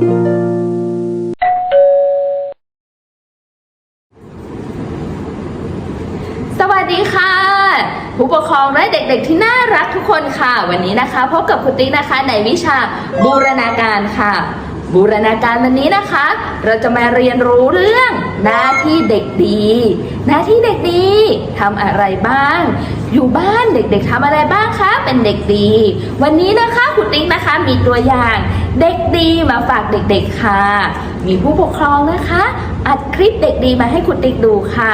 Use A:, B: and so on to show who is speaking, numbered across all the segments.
A: สวัสดีค่ะ ผู้ปกครองและเด็กๆที่น่ารักทุกคนค่ะ วันนี้นะคะพบกับคุณติ๊กนะคะในวิชาบูรณาการค่ะ บูรณาการวันนี้นะคะ เราจะมาเรียนรู้เรื่องหน้าที่เด็กดี หน้าที่เด็กดีทำอะไรบ้าง อยู่บ้านเด็กๆทำอะไรบ้างคะ เป็นเด็กดี วันนี้นะคะคุณติ๊กนะคะมีตัวอย่างเด็กดีมาฝากเด็กๆค่ะ มีผู้ปกครองนะคะ อัดคลิปเด็กดีมาให้คุณติ๊กดูค่ะ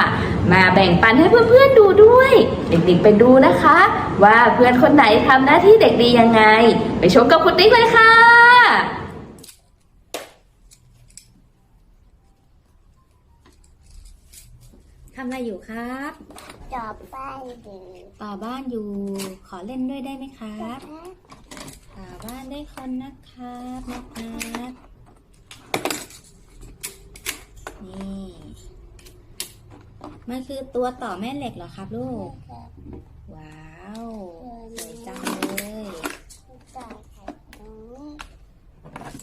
A: มาแบ่งปันให้เพื่อนๆดูด้วย เด็กๆไปดูนะคะ ว่าเพื่อนคนไหนทำหน้าที่เด็กดียังไง ไปชมกับคุณติ๊กเลยค่ะ
B: ทำอะไรอยู่ครับ
C: ต่อไปดี
B: ต่อบ้านอยู่ ขอเล่นด้วยได้ไหมครับต่อบ้านได้คนนะครับนะครับนี่มันคือตัวต่อแม่เหล็กเหรอครับลูก ว้าวสวยจังเลย
C: ต่อไข่ตรงนี้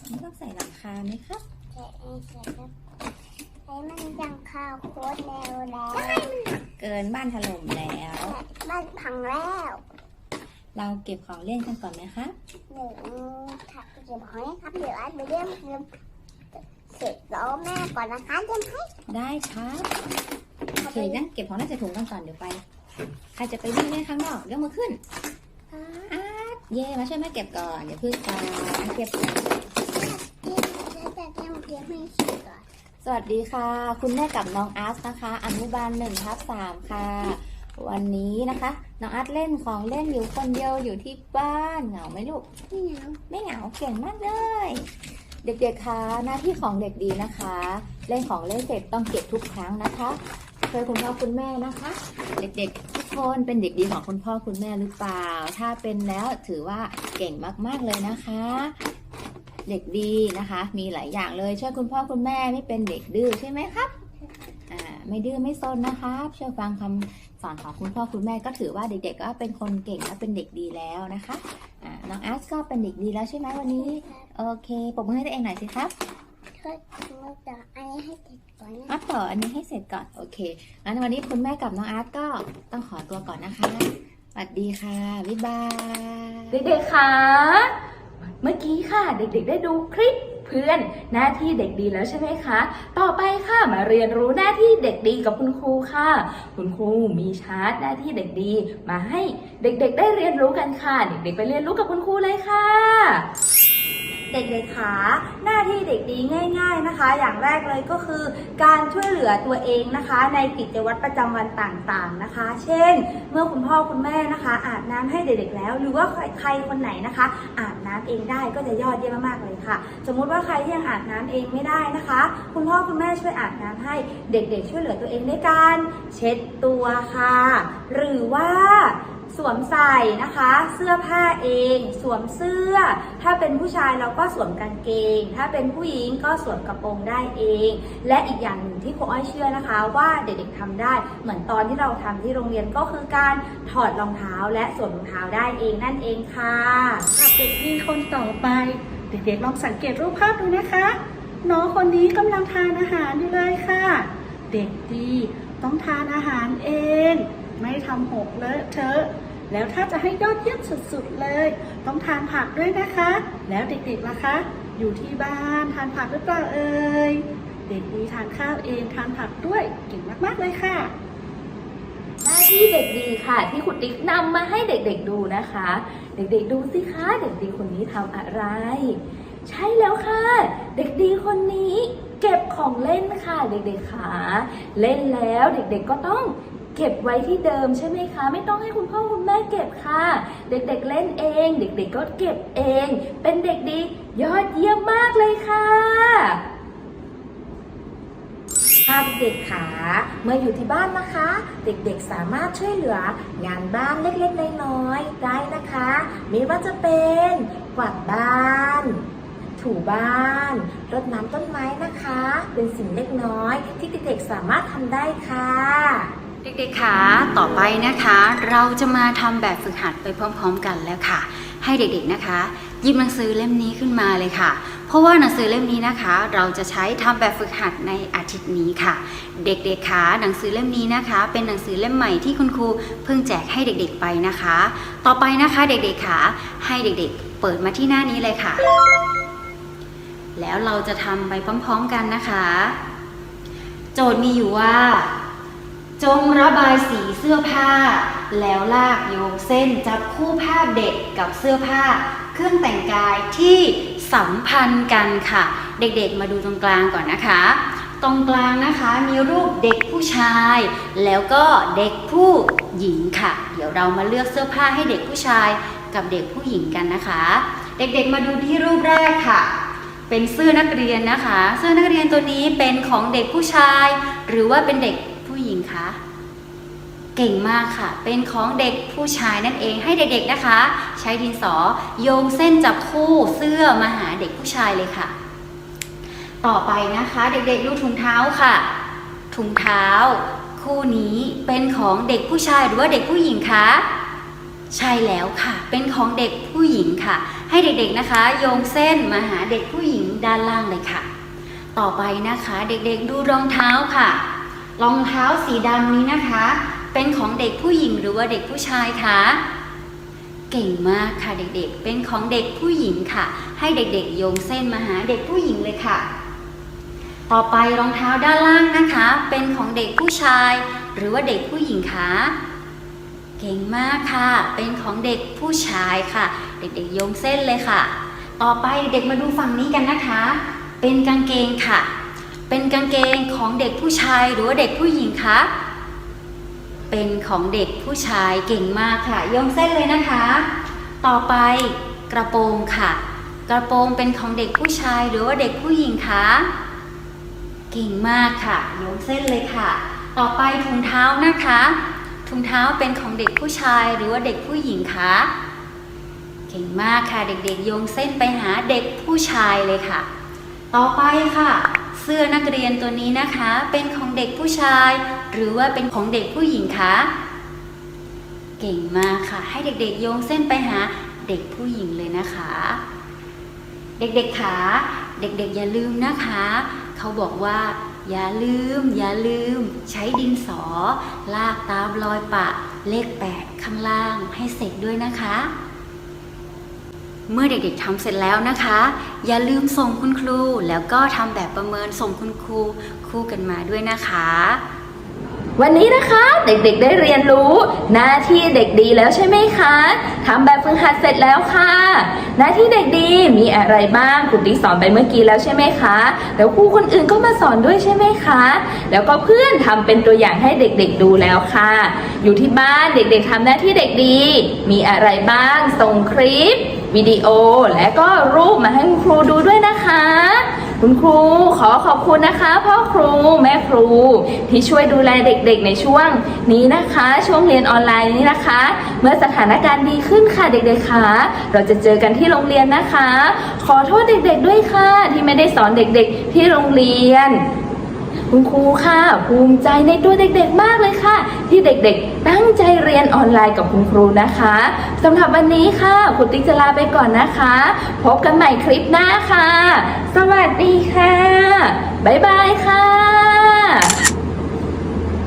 B: นี่ต้องใส่หลังคาไหมครับ
C: แค่เองเสร็จ แล้วให้มันยังข้าวโคตรเร็วแล้ว
B: เกินบ้านถล่มแล้ว
C: บ้านพังแล้ว
B: เราเก็บของเล่นกันก่อนไหมครับ
C: หนึ่งถักเก็บหอยครับเดี๋ยวอันไปเรียมเรียมเสร็จแล้วแม่ก่อนนะคะเรียมให้
B: ได้ครับโอเคงั้นเก็บของเล่นใส่ถุงกันก่อนเดี๋ยวไป ใครจะไปวิ่งเล่นข้างนอกยกมือขึ้นอาร์ตเย่มาช่วยแม่เก็บก่อนอย่าพึ่งก่อนเก็บก่อน
C: เรียมแล้วจะเรียมเรียมให้เสร็จก่อน
B: สวัสดีค่ะ คุณแม่กับน้องอาร์ตนะคะ อนุบาลหนึ่งทับสามค่ะ วันนี้นะคะ น้องอาร์ตเล่นของเล่นอยู่คนเดียวอยู่ที่บ้านเหงาไหมลูก
C: นี่นะ
B: ไม่เหงาเก่งมากเลย เด็กๆคะหน้าที่ของเด็กดีนะคะ เล่นของเล่นเสร็จต้องเก็บทุกครั้งนะคะช่วยคุณพ่อคุณแม่นะคะ เด็กๆ ทุกคนเป็นเด็กดีของคุณพ่อคุณแม่หรือเปล่า ถ้าเป็นแล้วถือว่าเก่งมากๆเลยนะคะ เด็กดีนะคะ มีหลายอย่างเลยช่วยคุณพ่อคุณแม่ไม่เป็นเด็กดื้อใช่ไหมครับอ่าไม่ดื้อไม่ซนนะคะช่วยฟังคำสอนของคุณพ่อคุณแม่ก็ถือว่าเด็กๆก็เป็นคนเก่งและเป็นเด็กดีแล้วนะคะอ่าน้องอาร์ตก็เป็นเด็กดีแล้วใช่ไหมวันนี้โอเคปรบมือให้ตัวเองหน่อยสิครับ
C: ก็มาต่ออันนี้ให้เสร็จก่อนนะ
B: อาร์ตต่ออันนี้ให้เสร็จก่อนโอเคงั้นวันนี้คุณแม่กับน้องอาร์ตก็ต้องขอตัวก่อนนะคะสวัสดีค่ะบ๊ายบาย
A: เด็กๆคะ เมื่อกี้ค่ะเด็กๆ ได้ดูคลิปเพื่อนหน้าที่เด็กดีแล้วใช่ไหมคะ ต่อไปค่ะมาเรียนรู้หน้าที่เด็กดีกับคุณครูค่ะ คุณครูมีชาร์ตหน้าที่เด็กดี มาให้เด็กๆ ได้เรียนรู้กันค่ะ เด็กๆ ไปเรียนรู้กับคุณครูเลยค่ะ
D: เด็กๆคะหน้าที่เด็กดีง่าย ๆนะคะ อย่างแรกเลยก็คือการช่วยเหลือตัวเองนะคะ ในกิจวัตรประจำวันต่างๆนะคะ เช่น เมื่อคุณพ่อคุณแม่นะคะ อาบน้ำให้เด็กๆแล้ว หรือว่าใครใครคนไหนนะคะ อาบน้ำเองได้ก็จะยอดเยี่ยมมากๆเลยค่ะ สมมุติว่าใครที่ยังอาบน้ำเองไม่ได้นะคะ คุณพ่อคุณแม่ช่วยอาบน้ำให้เด็กๆ ช่วยเหลือตัวเองด้วยการเช็ดตัวค่ะ หรือว่า สวมใส่นะคะ เสื้อผ้าเอง สวมเสื้อ ถ้าเป็นผู้ชายเราก็สวมกางเกง ถ้าเป็นผู้หญิงก็สวมกระโปรงได้เอง และอีกอย่างหนึ่งที่ครูอ้อยเชื่อนะคะ ว่าเด็กๆทำได้ เหมือนตอนที่เราทำที่โรงเรียนก็คือการถอดรองเท้าและสวมรองเท้าได้เองนั่นเองค่ะ
E: ค่ะเด็กดีคนต่อไป เด็กๆลองสังเกตรูปภาพดูนะคะ น้องคนนี้กำลังทานอาหารอยู่เลยค่ะ เด็กดีต้องทานอาหารเอง ไม่ทำหกเลอะเทอะ แล้วถ้าจะให้ยอดเยี่ยมสุดๆเลย ต้องทานผักด้วยนะคะ แล้วเด็กๆล่ะคะ อยู่ที่บ้านทานผักหรือเปล่าเอ่ยเด็กดีทานข้าวเองทานผักด้วยเก่งมากๆเลยค่ะ
A: หน้าที่เด็กดีค่ะ ที่คุณติ๊กนำมาให้เด็กๆดูนะคะ เด็กๆดูสิคะเด็กดีคนนี้ทำอะไร ใช่แล้วค่ะ เด็กดีคนนี้ เก็บของเล่นค่ะ เด็กๆค่ะเล่นแล้วเด็กๆก็ต้อง เก็บไว้ที่เดิมใช่ไหมคะ ไม่ต้องให้คุณพ่อคุณแม่เก็บค่ะ เด็กๆเล่นเอง เด็กๆก็เก็บเอง เป็นเด็กดี ยอดเยี่ยมมากเลยค่ะ
D: ค่ะเด็กๆขาเมื่ออยู่ที่บ้านนะคะ เด็กๆสามารถช่วยเหลืองานบ้านเล็กๆน้อยๆได้นะคะ ไม่ว่าจะเป็นกวาดบ้าน ถูบ้านรดน้ำต้นไม้นะคะ เป็นสิ่งเล็กน้อยที่เด็กๆสามารถทำได้ค่ะ
F: เด็กๆคะต่อไปนะคะ เราจะมาทำแบบฝึกหัดไปพร้อม ๆ กันแล้วค่ะ ให้เด็กๆนะคะหยิบหนังสือเล่มนี้ขึ้นมาเลยค่ะ เพราะว่าหนังสือเล่มนี้นะคะ เราจะใช้ทำแบบฝึกหัดในอาทิตย์นี้ค่ะ เด็กๆคะหนังสือเล่มนี้นะคะ เป็นหนังสือเล่มใหม่ที่คุณครูเพิ่งแจกให้เด็กๆไปนะคะ ต่อไปนะคะเด็กๆคะให้เด็กๆ เปิดมาที่หน้านี้เลยค่ะ แล้วเราจะทำไปพร้อม ๆ กันนะคะ โจทย์มีอยู่ว่า จงระบายสีเสื้อผ้า แล้วลากโยงเส้นจับคู่ภาพเด็กกับเสื้อผ้า เครื่องแต่งกายที่สัมพันธ์กันค่ะ เด็กๆมาดูตรงกลางก่อนนะคะ ตรงกลางนะคะมีรูปเด็กผู้ชาย แล้วก็เด็กผู้หญิงค่ะ เดี๋ยวเรามาเลือกเสื้อผ้าให้เด็กผู้ชายกับเด็กผู้หญิงกันนะคะ เด็กๆมาดูที่รูปแรกค่ะเป็นเสื้อนักเรียนนะคะ เสื้อนักเรียนตัวนี้เป็นของเด็กผู้ชาย หรือว่าเป็นเด็ก หญิงคะ เก่งมากค่ะ เป็นของเด็กผู้ชายนั่นเองให้เด็กๆนะคะ ใช้ดินสอโยงเส้นจับคู่เสื้อมาหาเด็กผู้ชายเลยค่ะ ต่อไปนะคะ เด็กๆดูถุงเท้าค่ะ ถุงเท้า คู่นี้เป็นของเด็กผู้ชายหรือว่าเด็กผู้หญิงคะใช่แล้วค่ะ เป็นของเด็กผู้หญิงค่ะ ให้เด็กๆนะคะ โยงเส้นมาหาเด็กผู้หญิงด้านล่างเลยค่ะ ต่อไปนะคะ เด็กๆดูรองเท้าค่ะ รองเท้าสีดำนี้นะคะ เป็นของเด็กผู้หญิงหรือว่าเด็กผู้ชายคะเก่งมากค่ะเด็กๆ เป็นของเด็กผู้หญิงค่ะ ให้เด็กๆโยงเส้นมาหาเด็กผู้หญิงเลยค่ะ ต่อไปรองเท้าด้านล่างนะคะ เป็นของเด็กผู้ชาย หรือว่าเด็กผู้หญิงคะเก่งมากค่ะ เป็นของเด็กผู้ชายค่ะ เด็กๆโยงเส้นเลยค่ะ ต่อไปเด็กมาดูฝั่งนี้กันนะคะ เป็นกางเกงค่ะ เป็นกางเกงของเด็กผู้ชายหรือว่าเด็กผู้หญิงคะเป็นของเด็กผู้ชายเก่งมากค่ะโยงเส้นเลยนะคะ ต่อไปกระโปรงค่ะ กระโปรงเป็นของเด็กผู้ชายหรือว่าเด็กผู้หญิงคะเก่งมากค่ะโยงเส้นเลยค่ะ ต่อไปถุงเท้านะคะถุงเท้าเป็นของเด็กผู้ชายหรือว่าเด็กผู้หญิงคะเก่งมากค่ะเด็กๆโยงเส้นไปหาเด็กผู้ชายเลยค่ะ ต่อไปค่ะ เสื้อนักเรียนตัวนี้นะคะ เป็นของเด็กผู้ชาย หรือว่าเป็นของเด็กผู้หญิงคะเก่งมากค่ะ ให้เด็กๆโยงเส้นไปหาเด็กผู้หญิงเลยนะคะ เด็กๆขาเด็กๆอย่าลืมนะคะ เขาบอกว่า อย่าลืม อย่าลืม ใช้ดินสอ ลากตามรอยปะเลข8ข้างล่างให้เสร็จด้วยนะคะ เมื่อเด็กๆทำเสร็จแล้วนะคะ อย่าลืมส่งคุณครู แล้วก็ทำแบบประเมินส่งคุณครูคู่กันมาด้วยนะคะ
A: วันนี้นะคะเด็กๆได้เรียนรู้หน้าที่เด็กดีแล้วใช่ไหมคะทำแบบฝึกหัดเสร็จแล้วค่ะ หน้าที่เด็กดีมีอะไรบ้างคุณติ๊กสอนไปเมื่อกี้แล้วใช่ไหมคะแล้วครูคนอื่นก็มาสอนด้วยใช่ไหมคะ แล้วก็เพื่อนทำเป็นตัวอย่างให้เด็กๆดูแล้วค่ะ อยู่ที่บ้านเด็กๆทำหน้าที่เด็กดี มีอะไรบ้างส่งคลิป วิดีโอและก็รูปมาให้คุณครูดูด้วยนะคะ คุณครูขอขอบคุณนะคะ พ่อครูแม่ครูที่ช่วยดูแลเด็กๆในช่วงนี้นะคะ ช่วงเรียนออนไลน์นี้นะคะ เมื่อสถานการณ์ดีขึ้นค่ะเด็กๆค่ะเราจะเจอกันที่โรงเรียนนะคะ ขอโทษเด็กๆด้วยค่ะ ที่ไม่ได้สอนเด็กๆที่โรงเรียน คุณครูค่ะ ภูมิใจในตัวเด็กๆมากเลยค่ะ ที่เด็กๆ ตั้งใจเรียนออนไลน์กับคุณครูนะคะสำหรับวันนี้ค่ะคุณติ๊กจะลาไปก่อนนะคะ พบกันใหม่คลิปหน้าค่ะ สวัสดีค่ะ บ๊ายบายค่ะ